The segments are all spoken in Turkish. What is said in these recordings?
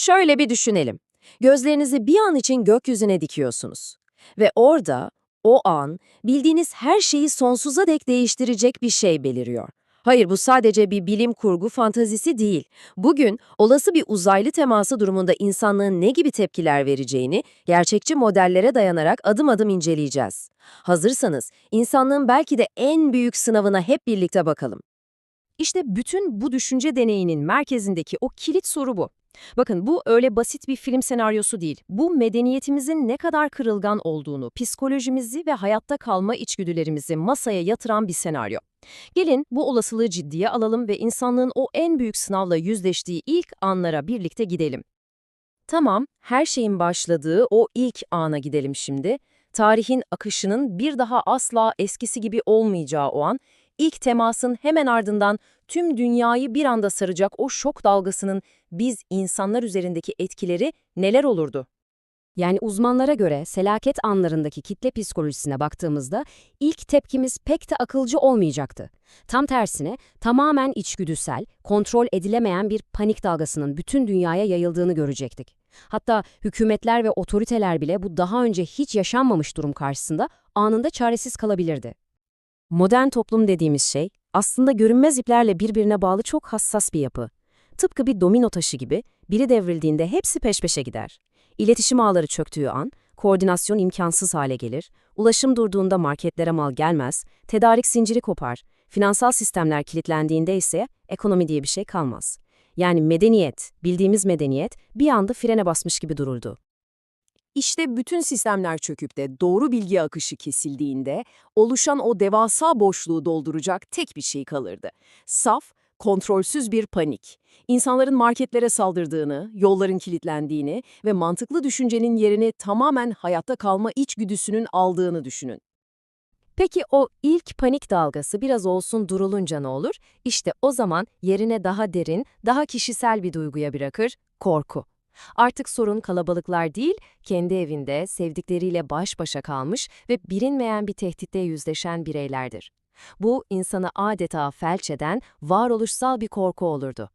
Şöyle bir düşünelim. Gözlerinizi bir an için gökyüzüne dikiyorsunuz. Ve orada, o an, bildiğiniz her şeyi sonsuza dek değiştirecek bir şey beliriyor. Hayır bu sadece bir bilim kurgu fantazisi değil. Bugün olası bir uzaylı teması durumunda insanlığın ne gibi tepkiler vereceğini gerçekçi modellere dayanarak adım adım inceleyeceğiz. Hazırsanız insanlığın belki de en büyük sınavına hep birlikte bakalım. İşte bütün bu düşünce deneyinin merkezindeki o kilit soru bu. Bakın bu öyle basit bir film senaryosu değil. Bu medeniyetimizin ne kadar kırılgan olduğunu, psikolojimizi ve hayatta kalma içgüdülerimizi masaya yatıran bir senaryo. Gelin bu olasılığı ciddiye alalım ve insanlığın o en büyük sınavla yüzleştiği ilk anlara birlikte gidelim. Tamam, her şeyin başladığı o ilk ana gidelim şimdi. Tarihin akışının bir daha asla eskisi gibi olmayacağı o an, ilk temasın hemen ardından tüm dünyayı bir anda saracak o şok dalgasının biz insanlar üzerindeki etkileri neler olurdu? Yani uzmanlara göre selaket anlarındaki kitle psikolojisine baktığımızda ilk tepkimiz pek de akılcı olmayacaktı. Tam tersine tamamen içgüdüsel, kontrol edilemeyen bir panik dalgasının bütün dünyaya yayıldığını görecektik. Hatta hükümetler ve otoriteler bile bu daha önce hiç yaşanmamış durum karşısında anında çaresiz kalabilirdi. Modern toplum dediğimiz şey aslında görünmez iplerle birbirine bağlı çok hassas bir yapı. Tıpkı bir domino taşı gibi biri devrildiğinde hepsi peş peşe gider. İletişim ağları çöktüğü an koordinasyon imkansız hale gelir, ulaşım durduğunda marketlere mal gelmez, tedarik zinciri kopar, finansal sistemler kilitlendiğinde ise ekonomi diye bir şey kalmaz. Yani medeniyet, bildiğimiz medeniyet bir anda frene basmış gibi dururdu. İşte bütün sistemler çöküp de doğru bilgi akışı kesildiğinde oluşan o devasa boşluğu dolduracak tek bir şey kalırdı. Saf, kontrolsüz bir panik. İnsanların marketlere saldırdığını, yolların kilitlendiğini ve mantıklı düşüncenin yerini tamamen hayatta kalma içgüdüsünün aldığını düşünün. Peki o ilk panik dalgası biraz olsun durulunca ne olur? İşte o zaman yerine daha derin, daha kişisel bir duyguya bırakır, korku. Artık sorun kalabalıklar değil, kendi evinde, sevdikleriyle baş başa kalmış ve bilinmeyen bir tehditle yüzleşen bireylerdir. Bu, insanı adeta felç eden, varoluşsal bir korku olurdu.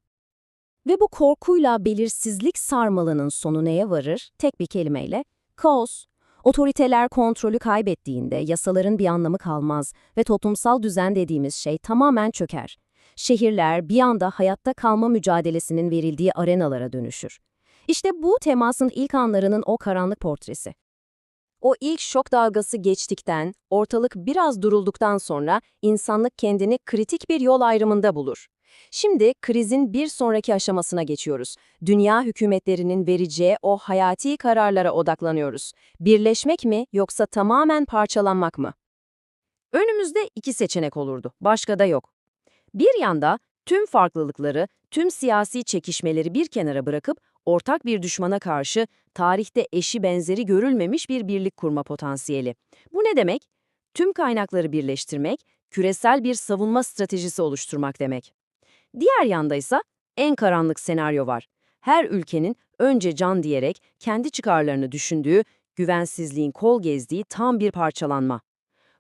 Ve bu korkuyla belirsizlik sarmalının sonu neye varır? Tek bir kelimeyle, kaos. Otoriteler kontrolü kaybettiğinde yasaların bir anlamı kalmaz ve toplumsal düzen dediğimiz şey tamamen çöker. Şehirler bir anda hayatta kalma mücadelesinin verildiği arenalara dönüşür. İşte bu temasın ilk anlarının o karanlık portresi. O ilk şok dalgası geçtikten, ortalık biraz durulduktan sonra insanlık kendini kritik bir yol ayrımında bulur. Şimdi krizin bir sonraki aşamasına geçiyoruz. Dünya hükümetlerinin vereceği o hayati kararlara odaklanıyoruz. Birleşmek mi yoksa tamamen parçalanmak mı? Önümüzde iki seçenek olurdu. Başka da yok. Bir yanda tüm farklılıkları, tüm siyasi çekişmeleri bir kenara bırakıp ortak bir düşmana karşı tarihte eşi benzeri görülmemiş bir birlik kurma potansiyeli. Bu ne demek? Tüm kaynakları birleştirmek, küresel bir savunma stratejisi oluşturmak demek. Diğer yanda ise en karanlık senaryo var. Her ülkenin önce can diyerek kendi çıkarlarını düşündüğü, güvensizliğin kol gezdiği tam bir parçalanma.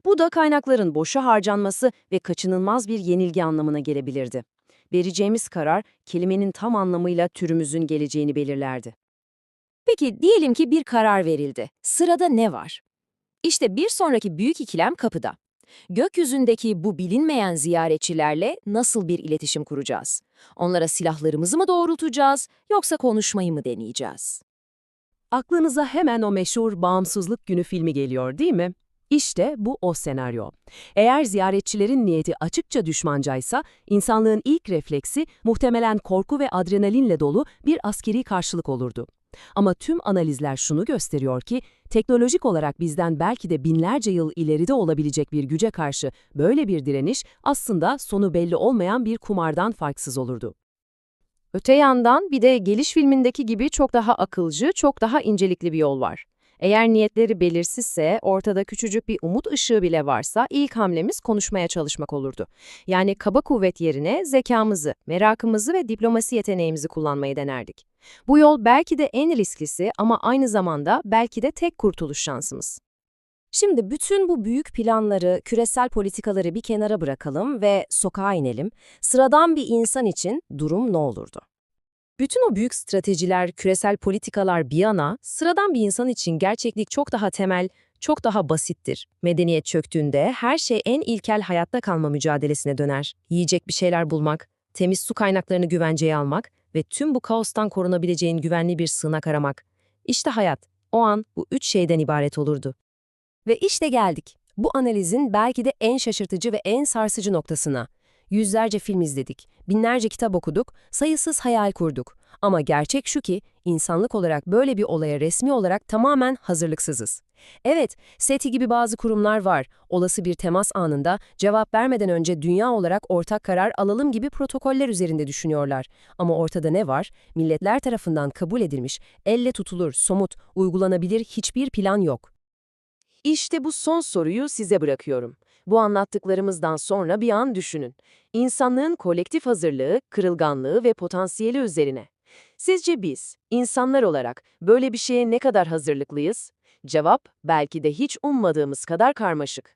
Bu da kaynakların boşa harcanması ve kaçınılmaz bir yenilgi anlamına gelebilirdi. Vereceğimiz karar kelimenin tam anlamıyla türümüzün geleceğini belirlerdi. Peki diyelim ki bir karar verildi. Sırada ne var? İşte bir sonraki büyük ikilem kapıda. Gökyüzündeki bu bilinmeyen ziyaretçilerle nasıl bir iletişim kuracağız? Onlara silahlarımızı mı doğrultacağız yoksa konuşmayı mı deneyeceğiz? Aklınıza hemen o meşhur Bağımsızlık Günü filmi geliyor değil mi? İşte bu o senaryo. Eğer ziyaretçilerin niyeti açıkça düşmancaysa, insanlığın ilk refleksi muhtemelen korku ve adrenalinle dolu bir askeri karşılık olurdu. Ama tüm analizler şunu gösteriyor ki, teknolojik olarak bizden belki de binlerce yıl ileride olabilecek bir güce karşı böyle bir direniş aslında sonu belli olmayan bir kumardan farksız olurdu. Öte yandan bir de geliş filmindeki gibi çok daha akılcı, çok daha incelikli bir yol var. Eğer niyetleri belirsizse, ortada küçücük bir umut ışığı bile varsa ilk hamlemiz konuşmaya çalışmak olurdu. Yani kaba kuvvet yerine zekamızı, merakımızı ve diplomasi yeteneğimizi kullanmayı denerdik. Bu yol belki de en risklisi ama aynı zamanda belki de tek kurtuluş şansımız. Şimdi bütün bu büyük planları, küresel politikaları bir kenara bırakalım ve sokağa inelim. Sıradan bir insan için durum ne olurdu? Bütün o büyük stratejiler, küresel politikalar bir yana, sıradan bir insan için gerçeklik çok daha temel, çok daha basittir. Medeniyet çöktüğünde her şey en ilkel hayatta kalma mücadelesine döner. Yiyecek bir şeyler bulmak, temiz su kaynaklarını güvenceye almak ve tüm bu kaostan korunabileceğin güvenli bir sığınak aramak. İşte hayat. O an bu üç şeyden ibaret olurdu. Ve işte geldik. Bu analizin belki de en şaşırtıcı ve en sarsıcı noktasına. Yüzlerce film izledik, binlerce kitap okuduk, sayısız hayal kurduk. Ama gerçek şu ki, insanlık olarak böyle bir olaya resmi olarak tamamen hazırlıksızız. Evet, SETI gibi bazı kurumlar var. Olası bir temas anında cevap vermeden önce dünya olarak ortak karar alalım gibi protokoller üzerinde düşünüyorlar. Ama ortada ne var? Milletler tarafından kabul edilmiş, elle tutulur, somut, uygulanabilir hiçbir plan yok. İşte bu son soruyu size bırakıyorum. Bu anlattıklarımızdan sonra bir an düşünün. İnsanlığın kolektif hazırlığı, kırılganlığı ve potansiyeli üzerine. Sizce biz, insanlar olarak böyle bir şeye ne kadar hazırlıklıyız? Cevap, belki de hiç ummadığımız kadar karmaşık.